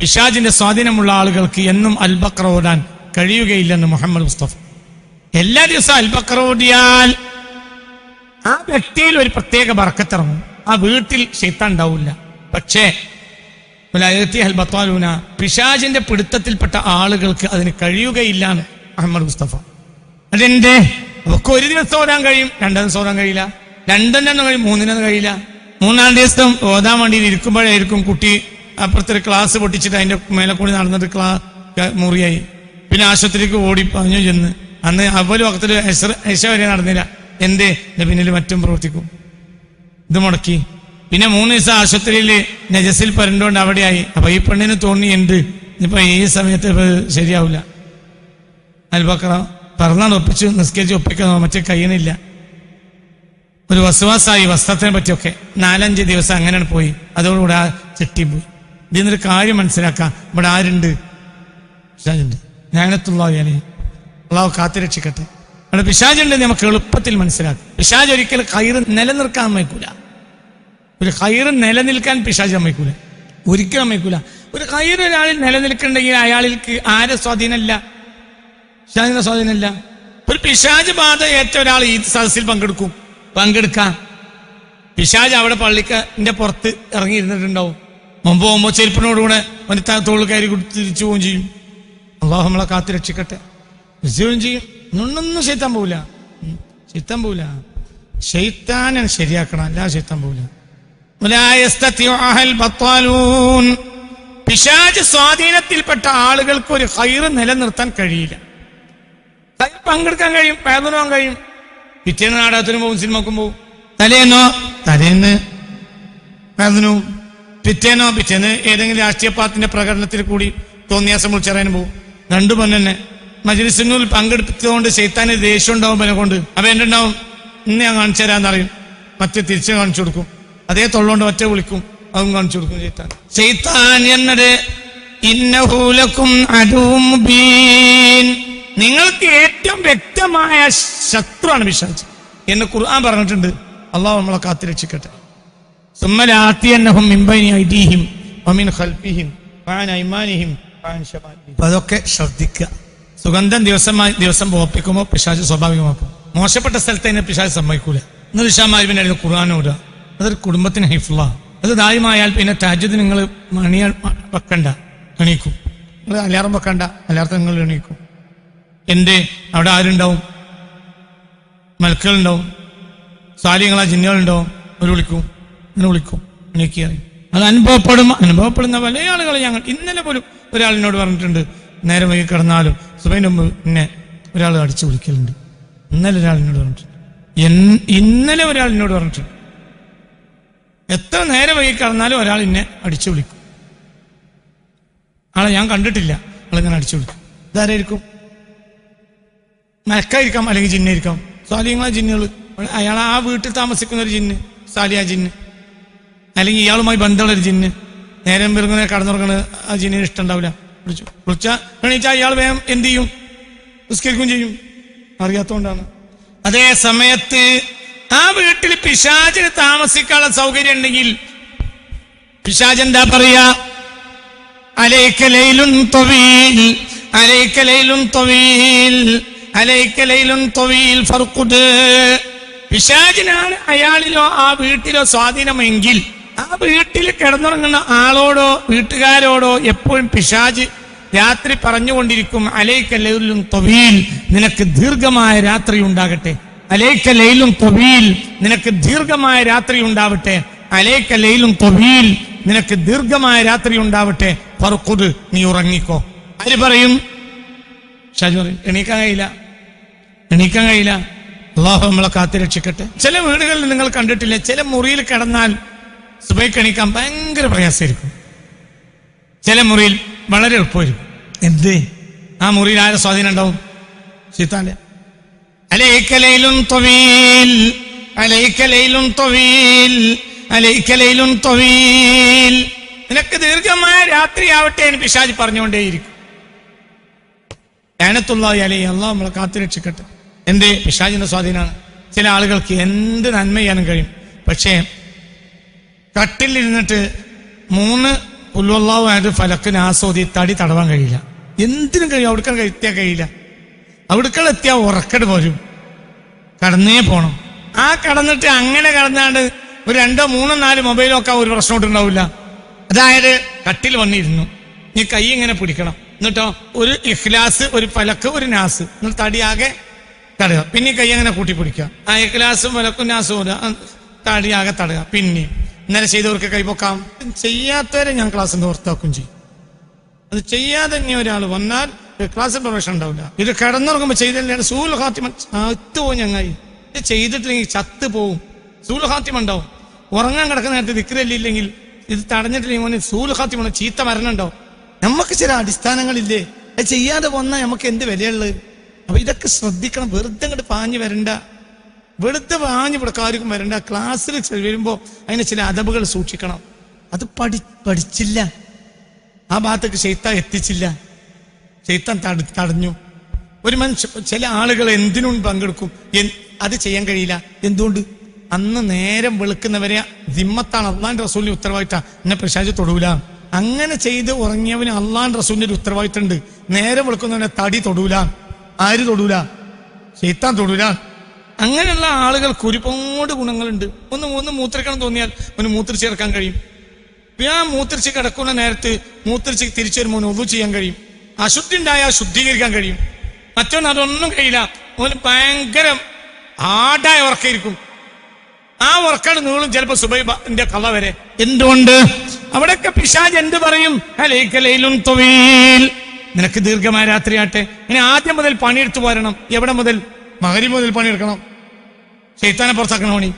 പിശാജിന്റെ സ്വാധീനമുള്ള ആളുകൾക്ക് എന്നും അൽബക്ര ഓടാൻ കഴിയുകയില്ലെന്ന് മുഹമ്മദ് മുസ്തഫ. എല്ലാ ദിവസവും അൽബക്ര ഓടിയാൽ ആ വ്യക്തിയിൽ ഒരു പ്രത്യേക ബറക്കത്തിറങ്ങും ആ വീട്ടിൽ ശൈത്താൻ ഉണ്ടാവില്ല. പക്ഷേ ബത്താലൂന പിശാജിന്റെ പിടുത്തത്തിൽപ്പെട്ട ആളുകൾക്ക് അതിന് കഴിയുകയില്ല എന്ന് മുഹമ്മദ് മുസ്തഫ. അതെന്തേ? അവർക്ക് ഒരു ദിവസം ഓടാൻ കഴിയും രണ്ടാം ദിവസം ഓടാൻ കഴിയില്ല രണ്ടെണ്ണം കഴിയും മൂന്നിനൊന്നും കഴിയില്ല. മൂന്നാം ദിവസം ഓതാൻ വേണ്ടി ഇരിക്കുമ്പോഴായിരിക്കും കുട്ടി അപ്പുറത്തൊരു ക്ലാസ് പൊട്ടിച്ചിട്ട് അതിന്റെ മേലെ കൂടി നടന്നിട്ട് ക്ലാ മുറിയായി. പിന്നെ ആശുപത്രിക്ക് ഓടി പറഞ്ഞു ചെന്ന്. അന്ന് അവൽ വക്കത്തിൽ ഐശ വരെ നടന്നില്ല. എന്തേ? പിന്നിൽ മറ്റും പ്രവർത്തിക്കും. ഇത് മുടക്കി. പിന്നെ മൂന്ന് ദിവസം ആശുപത്രിയിൽ നജസിൽ പരണ്ടോണ്ട് അവിടെയായി. അപ്പൊ ഈ പെണ്ണിന് തോന്നി എന്ത് ഇപ്പൊ ഈ സമയത്ത് ശരിയാവില്ല. അൽബക്ര പറഞ്ഞാൽ ഒപ്പിച്ച് നിസ്കരിച്ച് ഒപ്പിക്കാൻ മറ്റേ കഴിയണില്ല ഒരു വസുവാസായി വസ്ത്രത്തിനെ പറ്റിയൊക്കെ നാലഞ്ച് ദിവസം അങ്ങനെ പോയി. അതോടുകൂടെ ആ ചെട്ടി പോയി. ഇതിന്നൊരു കാര്യം മനസ്സിലാക്കാം. ഇവിടെ ആരുണ്ട്? പിശാജുണ്ട് ജ്ഞാനത്തുള്ള അള്ളാഹു കാത്തുരക്ഷിക്കട്ടെ. അവിടെ പിശാജുണ്ട് നമുക്ക് എളുപ്പത്തിൽ മനസ്സിലാക്കും. പിശാജ് ഒരിക്കലും കയറ് നിലനിർക്കാൻ അമ്മയ്ക്കൂല ഒരു കയറ് നിലനിൽക്കാൻ പിശാജ് അമ്മയ്ക്കൂല ഒരിക്കലും അമ്മയ്ക്കൂല ഒരു കയറ് ഒരാളിൽ നിലനിൽക്കണ്ടെങ്കിൽ അയാളിൽക്ക് ആരെ സ്വാധീനമല്ല? പിശാജിന്റെ സ്വാധീനമല്ല. ഒരു പിശാജ് ബാധ ഏറ്റ ഒരാൾ ഈ സദസ്സിൽ പങ്കെടുക്കും. പങ്കെടുക്കാം. പിശാജ് അവിടെ പള്ളിക്കന്റെ പുറത്ത് ഇറങ്ങിയിരുന്നിട്ടുണ്ടാവും. മുമ്പ് പോകുമ്പോൾ ചെരുപ്പിനോട് കൂടെ വനിതാ തോൾ കയറി കൊടുത്ത് തിരിച്ചു പോവുകയും ചെയ്യും. അള്ളാഹു നമ്മളെ കാത്തു രക്ഷിക്കട്ടെ. വിജയം ചെയ്യും. ഒന്നൊന്നും ശൈത്താൻ പോവില്ല. ശൈത്താൻ പോവില്ല. ശൈത്താനെ ശരിയാക്കണം. അല്ല ശൈത്താൻ പോവില്ല. പിശാജ് സ്വാധീനത്തിൽപ്പെട്ട ആളുകൾക്ക് ഒരു ഹൈറ് നിലനിർത്താൻ കഴിയില്ല. പങ്കെടുക്കാൻ കഴിയും വേദനവും കഴിയും. പിറ്റേന്ന് നാടകത്തിനും പോകും സിനിമക്കും പോകും. തലേന്നോ? തലേന്ന്. വേദനവും പിറ്റേന്നോ? പിറ്റേന്ന് ഏതെങ്കിലും രാഷ്ട്രീയ പാർട്ടിന്റെ പ്രകടനത്തിൽ കൂടി തോന്നിയാസം വിളിച്ചറിയാനും പോകും. രണ്ടു പൊന്നെ മജലിസിനുള്ളിൽ പങ്കെടുത്തതുകൊണ്ട് ശൈത്താന് ദേഷ്യം ഉണ്ടാവും എന്നെ കൊണ്ട്. അപ്പൊ ഉണ്ടാവും? ഇന്ന് ഞാൻ കാണിച്ചു തരാന്നറിയും. മറ്റേ തിരിച്ചു കാണിച്ചു കൊടുക്കും. അതേ തൊള്ളോണ്ട് മറ്റേ വിളിക്കും. അതും കാണിച്ചു കൊടുക്കും ശൈത്താൻ ചെയ്ത്താൻ എന്നത് ഇന്നഹൂലക്കും അടവും നിങ്ങൾക്ക് ഏറ്റവും വ്യക്തമായ ശത്രുവാണ് വിശ്വാസം എന്ന് ഖുർആൻ പറഞ്ഞിട്ടുണ്ട്. അള്ളാഹു നമ്മളെ കാത്തിരക്ഷിക്കട്ടെ അതൊക്കെ ശ്രദ്ധിക്കുക സുഗന്ധം ദിവസം ദിവസം പോപ്പിക്കുമ്പോൾ പിശാജ് സ്വാഭാവികമാക്കും. മോശപ്പെട്ട സ്ഥലത്ത് തന്നെ പിശാജ് സമ്മതിക്കൂല. ഇന്ന് അതിന് ഖുർആൻ ഓടുക അതൊരു കുടുംബത്തിന് ഹൈഫുള്ള. അത് ദായമായാൽ പിന്നെ താജുദ് നിങ്ങൾ മണിയ വെക്കണ്ട. എണീക്കും. നിങ്ങൾ അലാറം വെക്കണ്ട. അലാറത്ത് നിങ്ങൾ എണീക്കും. എന്റെ അവിടെ ആരുണ്ടാവും? മലക്കുകളുണ്ടാവും സാലിങ്ങളാ ജിന്നുകളുണ്ടാവും? അവർ വിളിക്കും. അങ്ങനെ വിളിക്കും. എനിക്ക് അറിയും. അത് അനുഭവപ്പെടും. അനുഭവപ്പെടുന്ന പല ആളുകളെ ഞങ്ങൾ ഇന്നലെ പോലും ഒരാളിനോട് പറഞ്ഞിട്ടുണ്ട്. നേരെ വൈകി കിടന്നാലും. സുബൈന്റെ മുമ്പ് എന്നെ ഒരാൾ അടിച്ചു വിളിക്കലുണ്ട്. ഇന്നലെ ഒരാളിനോട് പറഞ്ഞിട്ടുണ്ട്. ഇന്നലെ ഒരാളിനോട് പറഞ്ഞിട്ടുണ്ട്. എത്ര നേരെ വൈകി കിടന്നാലും ഒരാൾ എന്നെ അടിച്ചു വിളിക്കും. ആളെ ഞാൻ കണ്ടിട്ടില്ല. ആളിങ്ങനെ അടിച്ചു വിളിക്കും. ഇതാരായിരിക്കും? മലക്കായിരിക്കാം അല്ലെങ്കിൽ ജിന്നായിരിക്കാം. സ്വാലിങ്ങളാ ജിന്നുകൾ അയാൾ ആ വീട്ടിൽ താമസിക്കുന്ന ഒരു ജിന്ന് സാലിയ ജിന്ന്. അല്ലെങ്കിൽ ഇയാളുമായി ബന്ധമുള്ള ഒരു ജിന്ന്. നേരം വരുന്ന കടന്നുറങ്ങണ ആ ജിന്നിന് ഇഷ്ടം ഉണ്ടാവില്ല. വിളിച്ചു വിളിച്ചാൽ എണീച്ചാൽ ഇയാൾ വേഗം എന്ത് ചെയ്യും? നിസ്കരിക്കും ചെയ്യും. അറിയാത്തോണ്ടാണ്. അതേ സമയത്ത് ആ വീട്ടിൽ പിശാചിന് താമസിക്കാനുള്ള സൗകര്യം ഉണ്ടെങ്കിൽ പിശാജ് എന്താ പറയാ അലേക്കലയിലും തൊവീൽ അലേക്കലയിലും തൊവീൽ. പിശാചിനാണ് അയാളിലോ ആ വീട്ടിലോ സ്വാധീനമെങ്കിൽ ആ വീട്ടിൽ കിടന്നുറങ്ങുന്ന ആളോടോ വീട്ടുകാരോടോ എപ്പോഴും പിശാജ് രാത്രി പറഞ്ഞുകൊണ്ടിരിക്കും അലൈക്കലയിലും തൊവീൽ നിനക്ക് ദീർഘമായ രാത്രി ഉണ്ടാകട്ടെ. അലൈക്കലയിലും തൊവീൽ നിനക്ക് ദീർഘമായ രാത്രി ഉണ്ടാവട്ടെ. അലൈക്കലയിലും തൊവീൽ നിനക്ക് ദീർഘമായ രാത്രി ഉണ്ടാവട്ടെ. പറക്കുത് നീ ഉറങ്ങിക്കോ. ആര് പറയും എണീക്കാൻ കഴിയില്ല. എണീക്കാൻ കഴിയില്ല. അള്ളാഹു നമ്മളെ കാത്തുരക്ഷിക്കട്ടെ ചില വീടുകളിൽ നിങ്ങൾ കണ്ടിട്ടില്ല ചില മുറിയിൽ കിടന്നാൽ സുബൈക്ക് എണീക്കാൻ ഭയങ്കര പ്രയാസമായിരിക്കും. ചില മുറിയിൽ വളരെ എളുപ്പമായിരിക്കും. എന്ത്? ആ മുറിയിൽ ആരെ സ്വാധീനം ഉണ്ടാവും? സീത്താന്റെ അലൈക്കലയിലും തൊവീൽ അലൈക്കലയിലും നിനക്ക് ദീർഘമായ രാത്രിയാവട്ടെ എന്ന് പിശാജ് പറഞ്ഞുകൊണ്ടേയിരിക്കും. ഏനത്തുള്ള അലൈ അള്ളാഹ് നമ്മളെ കാത്തുരക്ഷിക്കട്ടെ എന്തേ? പിശാചിന്റെ സ്വാധീനമാണ് ചില ആളുകൾക്ക് എന്ത് നന്മ ചെയ്യാനും കഴിയും. പക്ഷേ കട്ടിലിരുന്നിട്ട് മൂന്ന് പുല്ലുള്ളാവായത് ഫലക്കിന് ആസ്വദി തടി തടവാൻ കഴിയില്ല. എന്തിനും കഴിയും. അവിടുക്കാൻ എത്തിയാൽ കഴിയില്ല. അവിടുക്കൾ എത്തിയാൽ ഉറക്കട് പോരും. കടന്നേ പോണം. ആ കടന്നിട്ട് അങ്ങനെ കടന്നാണ്ട് ഒരു രണ്ടോ മൂന്നോ നാല് മൊബൈലോ ഒക്കെ ഒരു പ്രശ്നം ഉണ്ടാവില്ല അതായത് കട്ടിൽ വന്നിരുന്നു. നീ കൈ ഇങ്ങനെ പിടിക്കണം. എന്നിട്ടോ ഒരു ഇഖ്ലാസ് ഒരു ഫലക്ക് ഒരു നാസ്. എന്നിട്ട് തടിയാകെ തടയുക പിന്നെ കൈ അങ്ങനെ കൂട്ടിപ്പിടിക്കുക. ആ ഇഖ്ലാസും വിലക്കുന്നാസും തടിയാകെ തടയുക പിന്നെ ഇന്നലെ ചെയ്തവർക്ക് പൊക്കാം. ചെയ്യാത്തവരെ ഞാൻ ക്ലാസ് ഓർത്താക്കും ചെയ്യും. അത് ചെയ്യാതെ ഇനി ഒരാൾ വന്നാൽ ക്ലാസ് പ്രവേശനം ഉണ്ടാവില്ല. ഇത് കിടന്നുറങ്ങുമ്പോൾ ചെയ്തില്ല സൂൽ ഹാത്തിമൻ ചത്തുപോകും ഞങ്ങായി ഇത് ചെയ്തിട്ടില്ലെങ്കിൽ ചത്ത് പോവും സൂൽ ഹാത്തിമ ഉണ്ടാവും. ഉറങ്ങാൻ കിടക്കുന്ന നേരത്തെ വിക്രല്ലില്ലെങ്കിൽ ഇത് തടഞ്ഞിട്ടില്ലെങ്കിൽ മോനെ സൂൽ ഹാത്തിമ ചീത്ത മരണം ഉണ്ടാവും. നമുക്ക് ചില അടിസ്ഥാനങ്ങളില്ലേ? അത് ചെയ്യാതെ വന്നാൽ നമുക്ക് എന്ത് വിലയുള്ളത്? അപ്പൊ ഇതൊക്കെ ശ്രദ്ധിക്കണം. വെറുതെ അങ്ങോട്ട് പാഞ്ഞു വരണ്ട. വെറുതെ പാഞ്ഞു കാര്യം വരണ്ട. ക്ലാസ്സിൽ വരുമ്പോൾ അതിന് ചില അതവുകൾ സൂക്ഷിക്കണം. അത് പഠി പഠിച്ചില്ല. ആ ഭാഗത്തേക്ക് ശൈത്താൻ എത്തിച്ചില്ല. ശൈത്താൻ തട തടഞ്ഞു. ഒരു മനുഷ്യ ചില ആളുകൾ എന്തിനും പങ്കെടുക്കും? അത് ചെയ്യാൻ കഴിയില്ല. എന്തുകൊണ്ട്? അന്ന് നേരം വെളുക്കുന്നവരെ ദിമ്മത്താണ് അള്ളാൻ റസൂലിന്റെ ഉത്തരവാദിത്ത. എന്നെ പ്രശാജ് തൊടൂല. അങ്ങനെ ചെയ്ത് ഉറങ്ങിയവന് അള്ളാൻ റസൂലിന്റെ ഒരു ഉത്തരവാദിത്തം ഉണ്ട് നേരം വെളുക്കുന്നവനെ തടി തൊടൂല. ആര് തൊടൂല? ചേത്താൻ തൊടൂല? അങ്ങനെയുള്ള ആളുകൾക്ക് ഒരുപാട് ഗുണങ്ങളുണ്ട്. ഒന്ന് ഒന്ന് മൂത്രിക്കണം തോന്നിയാൽ ഒന്ന് മൂത്രിച്ച് ചേർക്കാൻ കഴിയും. ആ മൂത്രിച്ച് കിടക്കുന്ന നേരത്ത് മൂത്രിച്ച് തിരിച്ചു വരുമ്പോൾ ഒതു ചെയ്യാൻ കഴിയും. അശുദ്ധി ഉണ്ടായാൽ ശുദ്ധീകരിക്കാൻ കഴിയും. മറ്റൊന്ന് അതൊന്നും കഴിയില്ല. ഓന് ഭയങ്കര ആടായ ഉറക്കായിരിക്കും. ആ ഉറക്കാണ് നീളും ചിലപ്പോ സുബൈബിന്റെ കഥ വരെ. എന്തുകൊണ്ട്? അവിടെയൊക്കെ പിശാജ് എന്ത് പറയും? നിനക്ക് ദീർഘമായ രാത്രിയാട്ടെ ഇനി ആദ്യം മുതൽ പണിയെടുത്തു പോരണം. എവിടെ മുതൽ? മകരി മുതൽ പണിയെടുക്കണം. ശൈത്താനെ പുറത്താക്കണം പണി